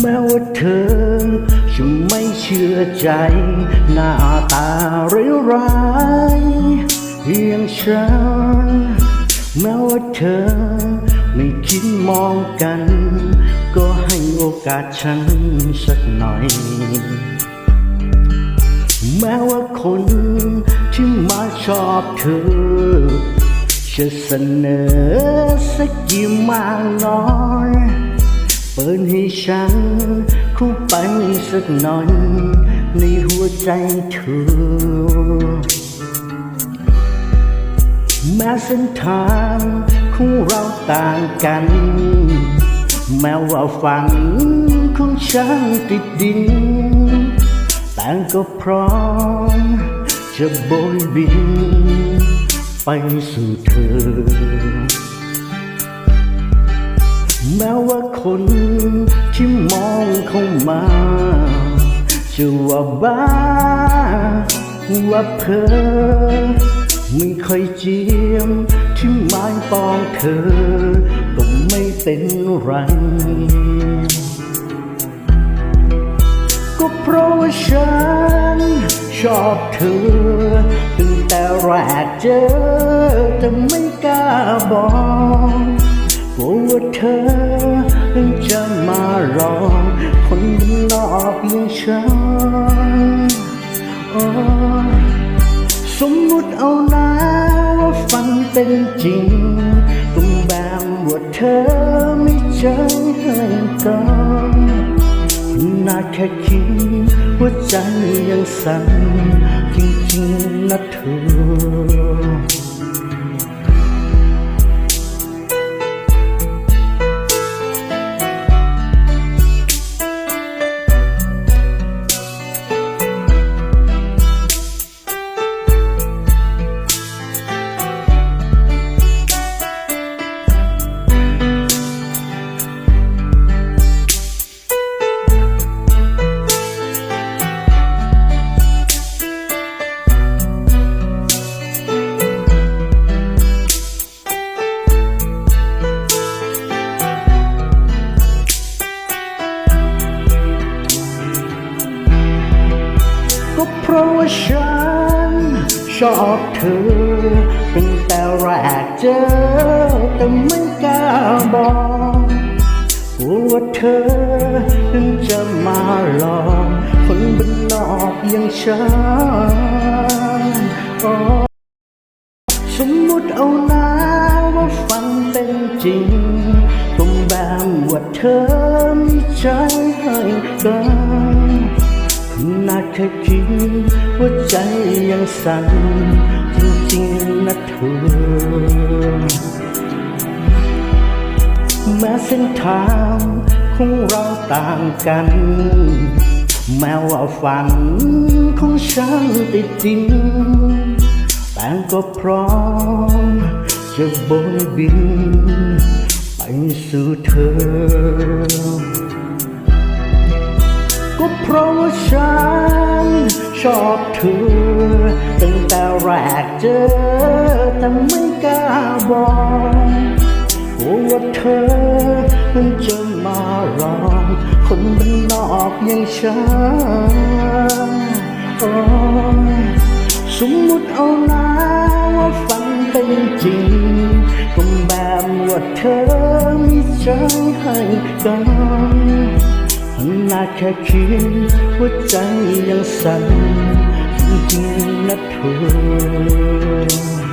แม้ว่าเธอจะไม่เชื่อใจ หน้าตาร้ายๆอย่างฉัน แม้ว่าเธอไม่คิดมองกัน ก็ให้โอกาสฉันสักหน่อย แม้ว่าคนที่มาชอบเธอ จะเสนอสักกี่มากน้อย เปิดให้ฉันเข้าไปสักหน่อยในหัวใจเธอ แม้เส้นทางของเราต่างกัน แม้ว่าฝันของฉันติดดิน แต่ก็พร้อมจะโบยบิน ไปสู่เธอ แม้ว่าคนที่มองเข้ามาจะว่าบ้า ว่าเพอไม่ค่อยเจียม ที่หมายปองเธอก็ไม่เป็นไร ก็เพราะว่าฉันชอบเธอตั้งแต่แรกเจอแต่ไม่กล้าบอก กลัวว่าเธอจะมาหลอกคนบนนอกอย่างฉันสมมุติเอานะว่าฝันเป็นจริงต้องแบบว่าเธอไม่ใจให้กันนาแค่คิดหัวใจยังสั่นจริงๆนะเธอ เพราะว่าฉันชอบเธอตั้งแต่แรกเจอ แต่ไม่กล้าบอกกลัวว่าเธอจะมาหลอกคนบนนอกอย่างฉันสมมุติเอานะว่าฝันเป็นจริงต้องแบบว่าเธอมีใจให้กัน นาดแค่คิดว่าใจยังสั่นจริงๆนะเธอแม้เส้นทางของเราต่างกัน แม้ว่าฝันของฉันติดดินแต่ก็พร้อมจะโบยบินไปสู่เธอ เพราะว่าฉันชอบเธอตั้งแต่แรกเจอแต่ไม่กล้าบอกกลัวว่าเธอมันจะมาหลอกคนบ้านนอกอย่างฉันสมมุติเอานะว่าฝันเป็นจริงก็แบบว่าเธอมีใจให้กัน ขนาดแค่คิดหัวใจยังสั่นจริงๆนะเธอ